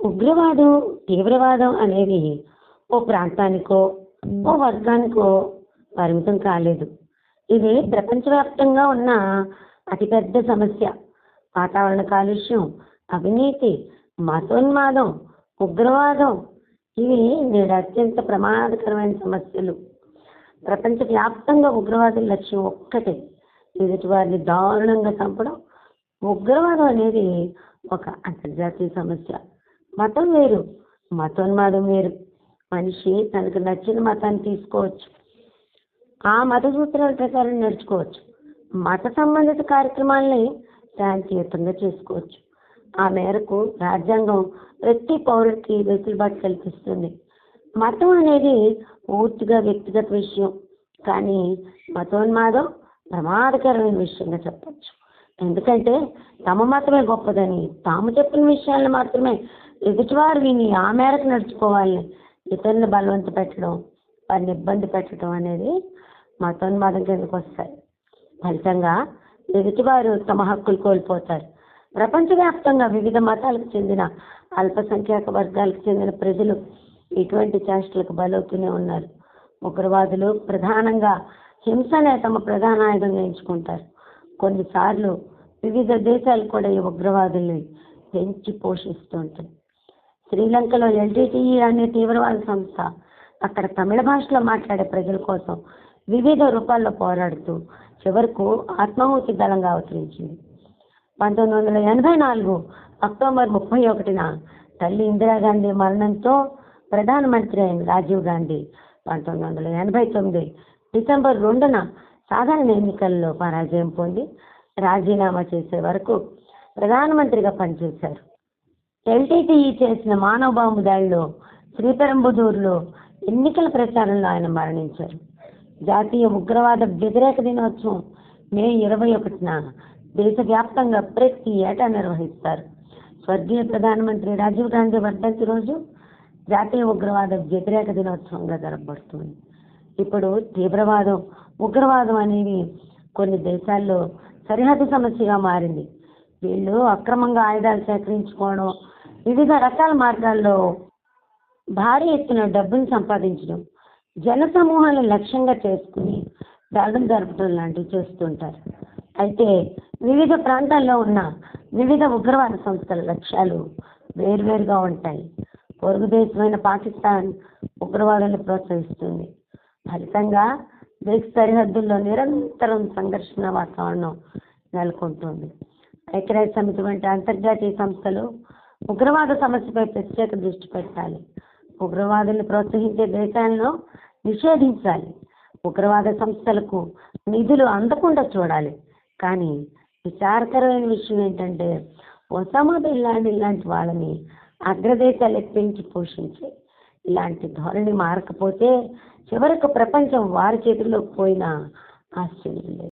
ఉగ్రవాదం తీవ్రవాదం అనేది ఓ ప్రాంతానికో ఓ వర్గానికో పరిమితం కాలేదు. ఇది ప్రపంచవ్యాప్తంగా ఉన్న అతిపెద్ద సమస్య. వాతావరణ కాలుష్యం అవినీతి మతోన్మాదం ఉగ్రవాదం ఇవి నేడు అత్యంత ప్రమాదకరమైన సమస్యలు. ప్రపంచవ్యాప్తంగా ఉగ్రవాదుల లక్ష్యం ఒక్కటే. ఎదుటి వారిని దారుణంగా చంపడం. ఉగ్రవాదం అనేది ఒక అంతర్జాతీయ సమస్య. మతం వేరు. మతోన్మాదం వేరు. మనిషి తనకు నచ్చిన మతాన్ని తీసుకోవచ్చు. ఆ మత సూత్రాల ప్రకారం నడుచుకోవచ్చు మత సంబంధిత కార్యక్రమాలని శాంతియుతంగా చేసుకోవచ్చు. ఆ మేరకు రాజ్యాంగం ప్రతి పౌరుడికి వెసులుబాటు కల్పిస్తుంది. మతం అనేది పూర్తిగా వ్యక్తిగత విషయం. కానీ మతోన్మాదం ప్రమాదకరమైన విషయంగా చెప్పచ్చు. ఎందుకంటే తమ మతమే గొప్పదని తాము చెప్పిన విషయాలను మాత్రమే ఎదుటివారు విని ఆ మేరకు నడుచుకోవాలి ఇతరుని బలవంత పెట్టడం వారిని ఇబ్బంది పెట్టడం అనేది మతోన్మాదం కిందకు వస్తాయి. ఫలితంగా ఎదుటివారు తమ హక్కులు కోల్పోతారు. ప్రపంచవ్యాప్తంగా వివిధ మతాలకు చెందిన అల్పసంఖ్యాక వర్గాలకు చెందిన ప్రజలు ఇటువంటి చేష్టలకు బలవుతూనే ఉన్నారు. ఉగ్రవాదులు ప్రధానంగా హింసనే తమ ప్రధాన ఆయుధంగా ఎంచుకుంటారు. కొన్నిసార్లు వివిధ దేశాలు కూడా ఈ ఉగ్రవాదుల్ని పెంచి పోషిస్తుంటాయి శ్రీలంకలో ఎల్టీటీఈ అనే తీవ్రవాద సంస్థ అక్కడ తమిళ భాషలో మాట్లాడే ప్రజల కోసం వివిధ రూపాల్లో పోరాడుతూ చివరకు ఆత్మాహుతి దళంగా అవతరించింది. పంతొమ్మిది వందల ఎనభై నాలుగు అక్టోబర్ ముప్పై ఒకటిన తల్లి ఇందిరాగాంధీ మరణంతో ప్రధానమంత్రి అయిన రాజీవ్ గాంధీ పంతొమ్మిది వందల ఎనభై తొమ్మిది డిసెంబర్ రెండున సాధారణ ఎన్నికల్లో పరాజయం పొంది రాజీనామా చేసే వరకు ప్రధానమంత్రిగా పనిచేశారు. ఎల్టీటీఈ చేసిన మానవ బాంబు దాడిలో శ్రీపెరంబుదూరులో ఎన్నికల ప్రచారంలో ఆయన మరణించారు. జాతీయ ఉగ్రవాద వ్యతిరేక దినోత్సవం మే ఇరవై ఒకటిన దేశవ్యాప్తంగా ప్రతి ఏటా నిర్వహిస్తారు. స్వర్గీయ ప్రధానమంత్రి రాజీవ్ గాంధీ వర్ధంతి రోజు జాతీయ ఉగ్రవాద వ్యతిరేక దినోత్సవంగా జరపబడుతుంది. ఇప్పుడు తీవ్రవాదం ఉగ్రవాదం అనేవి కొన్ని దేశాల్లో సరిహద్దు సమస్యగా మారింది. వీళ్ళు అక్రమంగా ఆయుధాలు సేకరించుకోవడం వివిధ రకాల మార్గాల్లో భారీ ఎత్తున డబ్బును సంపాదించడం జన సమూహాలను లక్ష్యంగా చేసుకుని దాడులు జరపడం లాంటివి చేస్తుంటారు అయితే వివిధ ప్రాంతాల్లో ఉన్న వివిధ ఉగ్రవాద సంస్థల లక్ష్యాలు వేర్వేరుగా ఉంటాయి. పొరుగు దేశమైన పాకిస్తాన్ ఉగ్రవాదాన్ని ప్రోత్సహిస్తుంది. ఫలితంగా దేశ సరిహద్దుల్లో నిరంతరం సంఘర్షణ వాతావరణం నెలకొంటుంది. ఐక్యరాజ్య సమితి వంటి అంతర్జాతీయ సంస్థలు ఉగ్రవాద సమస్యపై ప్రత్యేక దృష్టి పెట్టాలి. ఉగ్రవాదులను ప్రోత్సహించే దేశాలను నిషేధించాలి. ఉగ్రవాద సంస్థలకు నిధులు అందకుండా చూడాలి. కానీ విచారకరమైన విషయం ఏంటంటే ఒసామా బిన్ లాడెన్ లాంటి వాళ్ళని అగ్రదేశాలు ఎక్కించి పోషించి ఇలాంటి ధోరణి మారకపోతే చివరకు ప్రపంచం వారి చేతుల్లోకి పోయినా ఆశ్చర్యం లేదు.